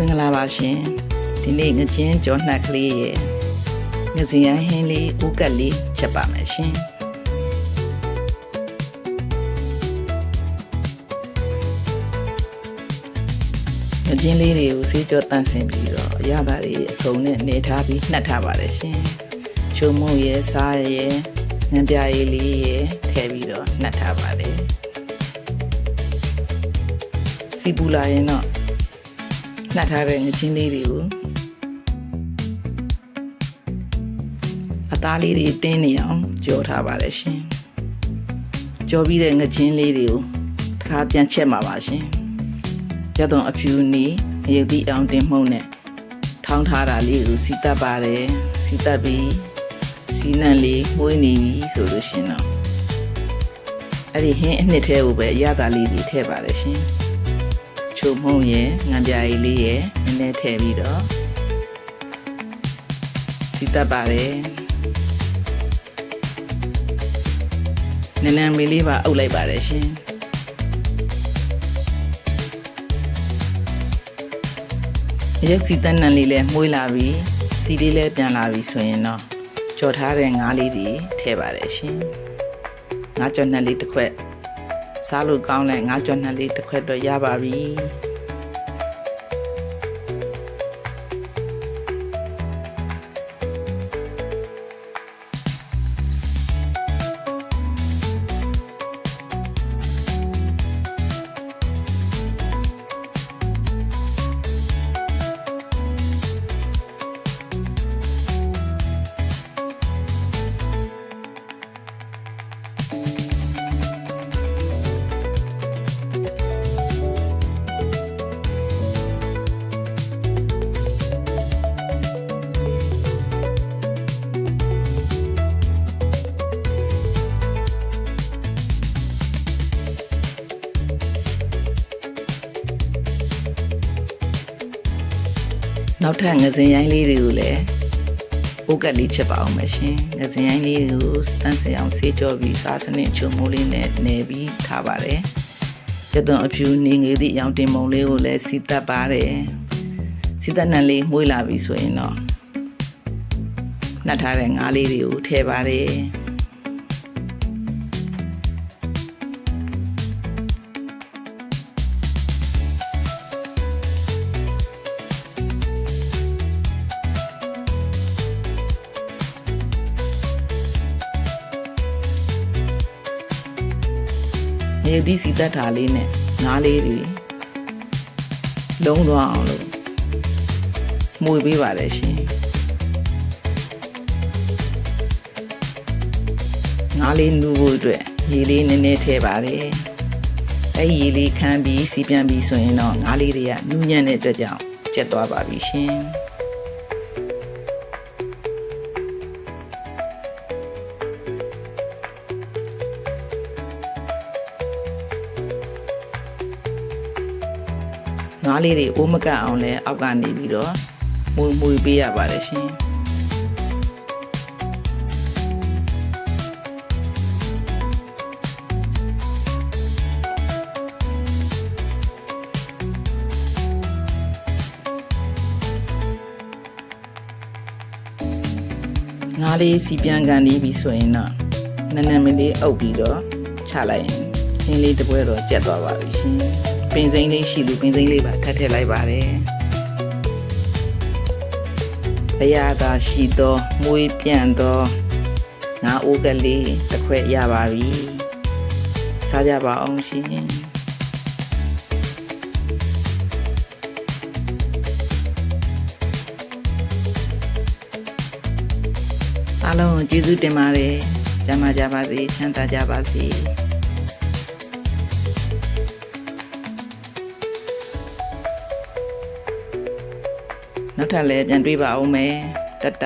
မင်္ဂလာပါရှင်ဒီနေ့ငချင်းကြောနှက်ကလေးရဲ့ငစင်ရဟင်းလေးဥကက်လေးချက်ပါမယ်ရှင်ငချင်းလေးတွေကိုဆေးကြောတန့်စင်ပြီးတော့အရသာတွေအစုံနဲ့နေထားပြီးနှက်ထားပါတယ်ရှင်ချုံမုံရဲ့စားရဲ့ငန်းပြားရည်လေးရဲ့ထည့်ပြီးတော့နှက်ထားပါတယ်စီပူလာရင်တော့ နှက်ထားတဲ့ငချင်းလေးတွေကိုအသားလေးတွေတင်းနေအောင်ကြော်ထားပါတယ်ရှင်ကြော်ပြီးတဲ့ငချင်းလေးတွေကိုတစ်ခါပြန်ချက်မှာပါရှင်ကျက်သွန်အဖြူနေရုပ်တိအောင်တင်မှုန့်နဲ့ထောင်းထားတာလေးကိုစီတက်ပါတယ်စီတက်ပြီးစီနံလေးမွေးနေပြီဆိုလို့ရှင်တော့အဲ့ဒီဟင်းအနှစ်သေးကိုပဲအရသာလေးတွေထည့်ပါတယ်ရှင် ချုံမှုန့်ရဲ့ငံပြာရည်လေးရဲ့နည်းနည်းထည့်ပြီးတော့စီတက်ပါတယ်နည်းနည်းမေးလေးပါအုပ်လိုက်ပါတယ်ရှင်ရုပ်စီတန်းနံလေးလည်းမှုေးလာပြီစီလေးလည်းပြန်လာပြီဆိုရင်တော့ကြော်ထားတဲ့ငါးလေးတွေထည့်ပါတယ်ရှင်ငါးကြော်နှက်လေးတစ်ခွက် စားလို့ကောင်းတဲ့ငါးကြော်နှက်လေးတစ်ခွက်တော့ရပါပြီ နောက်ထပ်ငစင်ရိုင်းလေးတွေကိုလည်းအိုးကက်လေးချက်ပါအောင်မရှင်ငစင်ရိုင်းလေးကိုတန်းစင်အောင်ဆေးကြောပြီးစားစနစ်ချုံမိုးလေးနဲ့နေပြီးထားပါတယ်ကျက်သွန်အဖြူနေငယ်သည့်ရောင်တင်မုံလေးကိုလည်းစီတက်ပါတယ်စီတက်နံလေးမှုေးလာပြီဆိုရင်တော့နှက်ထားတဲ့ငါးလေးတွေကိုထည့်ပါတယ် ရေဒီစီတက်တာလေးနဲ့ငါးလေးတွေလုံးသွားအောင်လို့မှုပေးပါတယ်ရှင်ငါးလေးနူဖို့အတွက်ရေလေးနည်းနည်းထည့်ပါတယ်အဲ့ဒီရေလေးခမ်းပြီးစီပြန်ပြီးဆိုရင်တော့ငါးလေးတွေကနူးညံ့တဲ့အတွက်ကြောင့်ကျက်သွားပါပြီရှင် ငါးလေးတွေအိုးမကတ်အောင်လဲအောက်ကနေပြီးတော့မွေမွေပေးရပါတယ်ရှင်ငါးလေးစီပြန်ကန်နေပြီဆိုရင်တော့နည်းနည်းမလေးအုပ်ပြီးတော့ချလိုက်ရင်ခင်းလေးတစ်ပွဲတော့ကျက်သွားပါပြီရှင် ပင်စိမ့်လေးရှိလို့ပင်စိမ့်လေးပါထပ်ထည့်လိုက်ပါတယ်အရာသာရှိသောမွေးပြန့်သောငါအိုးကလေးတစ်ခွက်ရပါပြီစားကြပါအောင်ရှင်အားလုံးကိုကျေးဇူးတင်ပါတယ်ကျမ်းမာကြပါစေချမ်းသာကြပါစေ နောက်ထပ်လည်းပြန်တွေ့ပါအောင်မယ်တတ